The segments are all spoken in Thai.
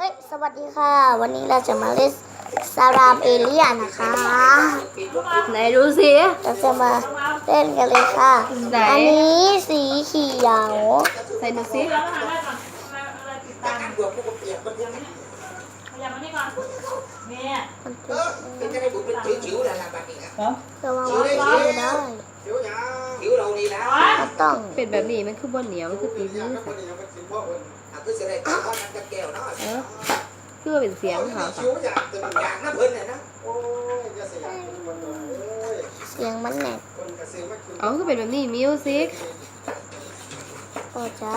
เอ้ย สวัสดีค่ะ วันนี้เราจะมาเล่นซารามเอเลียนนะคะไหนดูสิเราจะมาเล่นกันเลยค่ะ ไหน อันนี้สีเขียวใส่ดูสิการบวกพวกเปียกมันยังมันเป็นเป็นจะได้บุกเป็นจิ๋วๆแหละล่ะบัดนี้ครับระวังว่าจะไม่ได้จิ๋วหยาจิ๋วเรานี่นะก็ต้อง เป็นแบบนี้มันคือบนเหนียวมันคือตีมืออะคือจะได้ก้าวมันจะแก้วเนาะเออคือว่าเป็นเสียงเขาค่ะจิ๋วหยาแต่มันอยากนะเพิ่นเนี่ยนะเสียงมันแหนบเอาคือเป็นแบบนี้มิวสิกก็จะ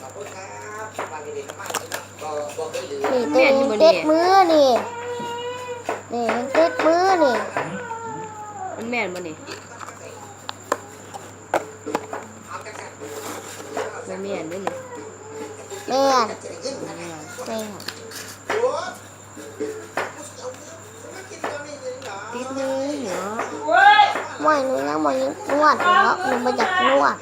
ขอบคุณครับบางทีเด็กมากก็บ่เคยลืมนี่ตัวเองติดมือนี่นี่มันติดมือนี่มันแม่นบ่นี่ เอาจักร บ่แม่นเด้อนี่ แม่น จะได้ขึ้นนะ แม่นแม่นโอ้ติดมือเนาะไม่หนูยังมันนวดเนาะหนูมาจากนวด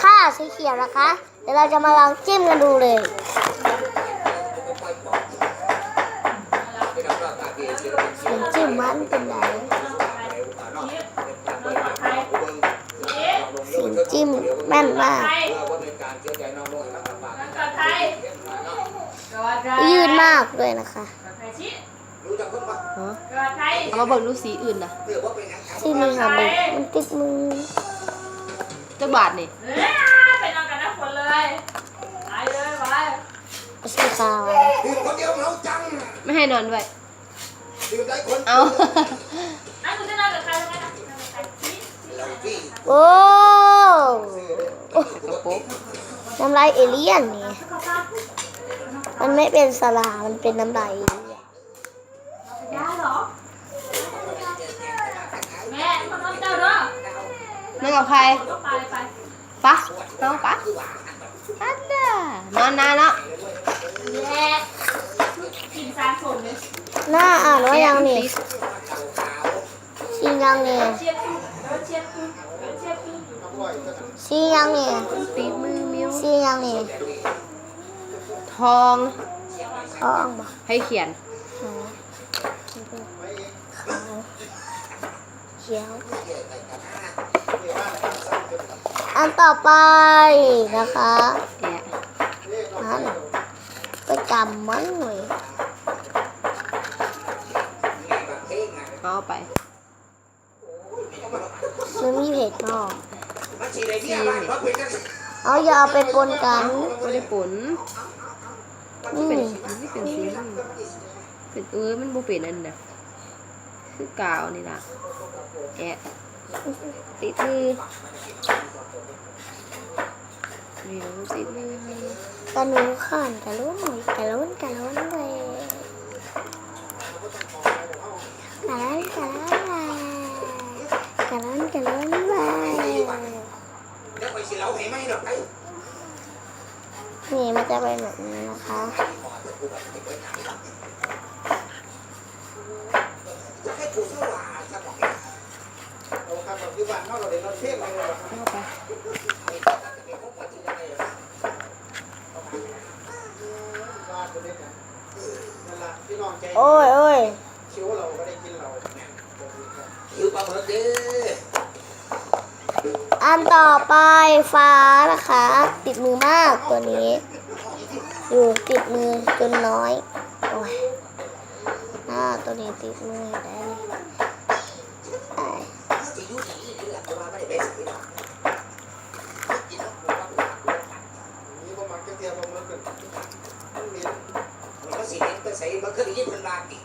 ค่าสีเขียวนะคะ เดี๋ยวเราจะมาลองจิ้มกันดูเลยสียงจิ้มมันเป็นไรเสียงจิ้มแม่นมาก ยืดมากด้วยนะคะรู้จักคนปะฮะเอามาเบิ่งดูสีอื่นน่ะเพื่อว่าเป็นยังไงที่นี่ค่ะมันมันติดมือจักบาทนี่ไปนอนกันนะคนเลยไปเลยไปสีขาวดื่มคนเดียวเราจัง ไม่ให้นอนด้วยดื่มได้คนเอานั่นคุณจะนอนกับใครทำไมนะนอนกับใครชี้เราพี่โอ้กระปุกน้ำลายเอเลี่ยนนี่ มันไม่เป็นสลา มันเป็นน้ำลายได้หรอ แม่คนนอนเจ้าเด้อนั่งกับใครไปไปปะน้องปะอันน่ะนอนนานแล้วแย่กินานสมเลยหน้าอ่านว่ายังนี่ติยังนี่เชียบตู้เดินเชียบตู้เดินเชียบตู้ชียังนี่ติยังนี่ ทองท้องบ่ให้เขียนขาวขาวเขียว อันต่อไปนะคะแอะนั่นไปจำมันเลยเอาไปมันมีเผ็ดเนอกมันฉีดไอ้เนี่ยบ้านเพราะเป็นกันเอาอย่าเอาไปปนกันไม่ได้ผ ลนี่เป็นมันไม่เป็นสีเป็นเออมันบ่เป็นอันน่ะคือกาวนี่ล่ะแอะติดมือนี่มันติดมือให้กระหนูข้านกระลุ้นกระลุ้นกระลุ้นเลยกระลุ้นกระลุ้นเลยกระลุ้นกระลุ้นเลย นี่มันจะเป็นแบบนี้นะคะให้กูสว่าจะบอกเอาครับปัจจุบันเนาะเราเดี๋ยวเราเทศเลยว่าเอาไปลาตัวเล็กนะนั่นละพี่น้องใจโอ้ยโอ้ยคิ้วเราก็ได้กินเราหิวปลาหมึกเด้ อันต่อไปฟ้านะคะ ติดมือมากตัวนี้ อยู่ติดมือจนน้อย โอ้ยหน้าตัวนี้ติดมือได้เลยอะสิอยู่ดีนี่แหละเพราะว่าไม่ได้ไปสิหรอกกินแล้วกูว่ากูว่ากูว่านี่ก็มักจะเตรียมมาเมื่อคืนมันมีมันก็ใส่มันคือได้ยินเพิ่นว่าติ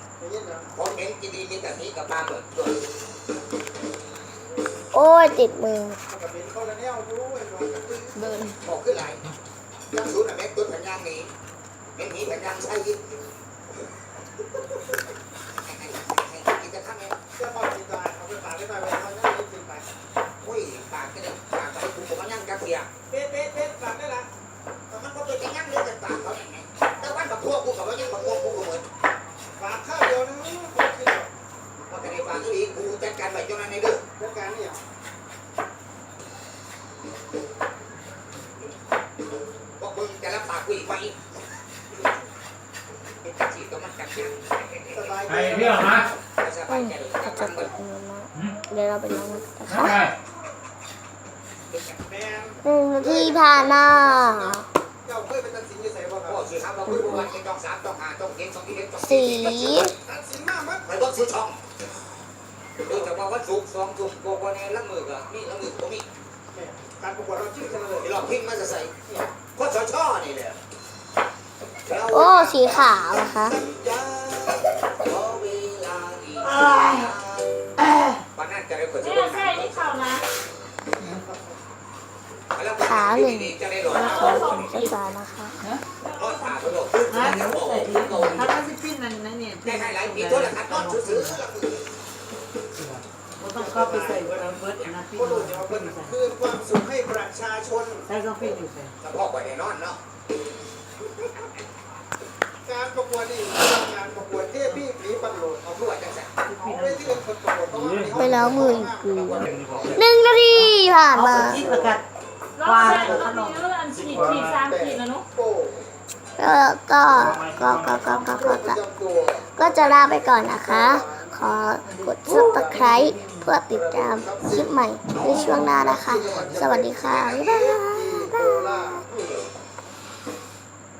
ผมเห็นกินดีมีแต่นี้กับปลาหมึกด้วย โอ้ยติดมือมันก็เป็นข้อละแนวอยู่ไอ้น้องก็คือเบินบอกขึ้นหลยยังสูนย์อ่แม่ตุ้นผันยางนี้แม่หนีผันยางใช่ยินกินจะทำไงเจ้าพ่อจิตาเอาไปากได้ไปไว้เขาจะได้กินไใครเที่ยวมาสอืบายมใจเลยก็นะคจะรับติดมือมากเดี๋ยวเราไปลองกันนะทำคะไมแม่หนึ่งนาทีผ่านมาเจ้าเคยไปตัดสินอยู่ใส่บ่ครัโอ้บสื่อครับเราคุยว่าเอ็นจองสามจองห้าจองเจ็ดจองยี่สิบจองสีตัดสินมากมั้ยไม่ต้องซื้อช่องโดยเฉพาะวันศุกร์สองทุ่มโกโก้ในละมือก็มีละมือก็มีแม่การประกวดเราชื่อกันเลยที่เราพิมพ์มาจะใส่ข้อชอช่อนี่แหละโอ้สีขาวนะคะยาขอเวลาอีกวันนั้นจะได้คนจะนี่ได้ใช่ที่เขานะขาหนึ่งจะได้หลอดแล้วขอถึงไฟฟ้านะคะนอนขาเขาบอกปึ๊บจะบอกโตถ้าก็สิปิ้นนั่นนั่นเนี่ยได้ให้หลายปีโทษละครับนอนซื้อๆละมือบ่ต้องเข้าไปใส่ราเบิดนะปิ้นก็รู้วคืนความสุขให้ประชาชนใส่ก็ปิ้นอยู่ใส่ถ้าพ่อไปแน่นอนเนาะการประกวดนี่งานประกวดเทพพี่ผีปันโหลดเอาด้วยจังสันเอา ไปที่เป็นคนประกวดเขาไปแล้วมืออีกกูหนึ่งนาทีผ่านเอามาไปคิดประกาศรอบแรกรอบนี้เรื่องอันฉีดฉีดสามขีดแล้วเนาะโอ้ก็ก็ก็ก็ก็ก็ก็ปจะระจำตัวก็จะลาไปก่อนนะคะ ขอกด subscribe เพื่อติดตามคลิปใหม่ในช่วงหน้านะคะ สวัสดีค่ะ บ๊ายบายโคราช